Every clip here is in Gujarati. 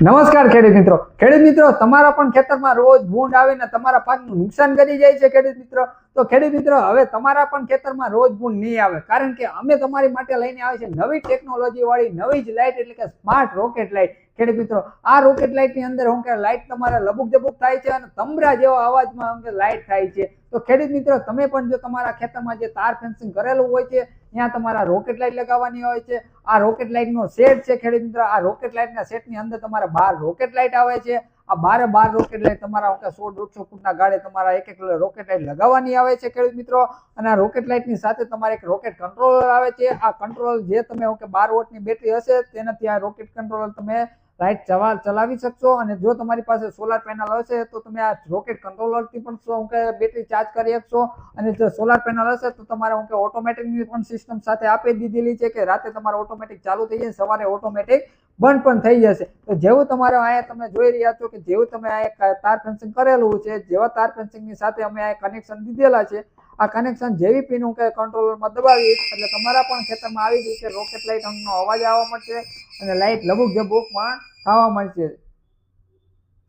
નમસ્કાર ખેડૂત મિત્રો. ખેડૂત મિત્રો, તમારા પણ ખેતરમાં રોજ ભૂંડ આવીને તમારા પાકનું નુકસાન કરી જાય છે ખેડૂત મિત્રો. તો ખેડૂત મિત્રો, હવે તમારા પણ ખેતરમાં રોજ ભૂંડ નહીં આવે. કારણ કે અમે તમારી માટે લઈને આવે છે નવી ટેકનોલોજી વાળી, નવી જ લાઇટ એટલે કે સ્માર્ટ રોકેટ લાઇટ ખેડૂત મિત્રો, આ રોકેટ લાઇટની અંદર શું કે લાઇટ તમારા લબુક જબુક થાય છે અને તમરા જેવા અવાજમાં શું કે લાઇટ થાય છે. તો ખેડૂત મિત્રો, તમે પણ જો તમારા ખેતરમાં જે તાર ફેન્સિંગ કરેલું હોય છે, ત્યાં તમારા રોકેટ લાઇટ લગાવવાની હોય છે. આ રોકેટ લાઇટ નો સેટ છે ખેડૂત મિત્રો, આ રોકેટ લાઇટ ના સેટની અંદર તમારે બાર રોકેટ લાઇટ આવે છે. આ બારે બાર રોકેટ લાઇટ તમારા કે સો દોઢસો ફૂટના ગાળે તમારા એક એક રોકેટ લાઇટ લગાવવાની આવે છે ખેડૂત મિત્રો. અને આ રોકેટ લાઇટની સાથે તમારે એક રોકેટ કંટ્રોલર આવે છે. આ કંટ્રોલર જે તમે કે બાર વોટની બેટરી હશે, તેનાથી આ રોકેટ કંટ્રોલર તમે લાઇટ ચવા ચલાવી શકશો અને જો તમારી પાસે સોલાર પેનલ હશે તો તમે આ રોકેટ કંટ્રોલરથી પણ શું કે બેટરી ચાર્જ કરી શકશો અને જો સોલાર પેનલ હશે તો તમારે હું કે ઓટોમેટિકની પણ સિસ્ટમ સાથે આપી દીધેલી છે કે રાતે તમારે ઓટોમેટિક ચાલુ થઈ જાય સવારે ઓટોમેટિક બંધ પણ થઈ જશે. તો જેવું તમારે અહીંયા તમે જોઈ રહ્યા છો કે જેવું તમે આ તાર ફેન્સિંગ કરેલું છે, જેવા તાર ફેન્સિંગની સાથે અમે આ કનેક્શન દીધેલા છે, આ કનેક્શન જેવી પિન હું કે કંટ્રોલરમાં દબાવી એટલે તમારા પણ ખેતરમાં આવી રીતે રોકેટ લાઇટ અંગનો અવાજ આવવા મળશે અને લાઇટ લબુક જબુક પણ થવા મળશે.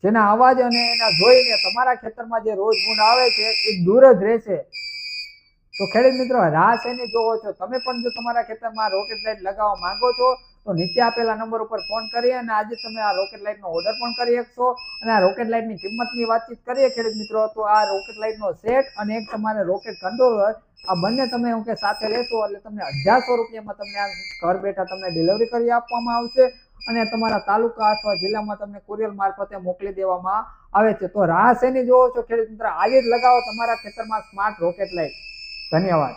જેના અવાજ અને એના જોઈને તમારા ખેતરમાં જે રોજ ગુણ આવે છે, એ દૂર જ રહેશે. તો ખેડૂત મિત્રો રાહ એને જોવો છો. તમે પણ જો તમારા ખેતરમાં રોકેટ લાઇટ લગાવવા માંગો છો, તો નીચે આપેલા નંબર ઉપર ફોન કરી અને આજે તમે આ રોકેટ લાઇટનો ઓર્ડર પણ કરી શકશો અને આ રોકેટ લાઇટની કિંમતની વાતચીત કરીએ ખેડૂત મિત્રો. તો આ રોકેટ લાઇટનો સેટ અને એક તમારે રોકેટ કંટ્રોલર આ બંને તમે હું કે સાથે લેશો એટલે તમને અઢારસો રૂપિયામાં તમને આ ઘર બેઠા તમને ડિલિવરી કરી આપવામાં આવશે. અને તમારા તાલુકા અથવા જિલ્લામાં તમને કુરિયર મારફતે મોકલી દેવામાં આવે છે. તો રાહ શેની જોવો છો? ખેડૂત મિત્ર આજે જ લગાવો તમારા ખેતરમાં સ્માર્ટ રોકેટ લાઇટ ધન્યવાદ.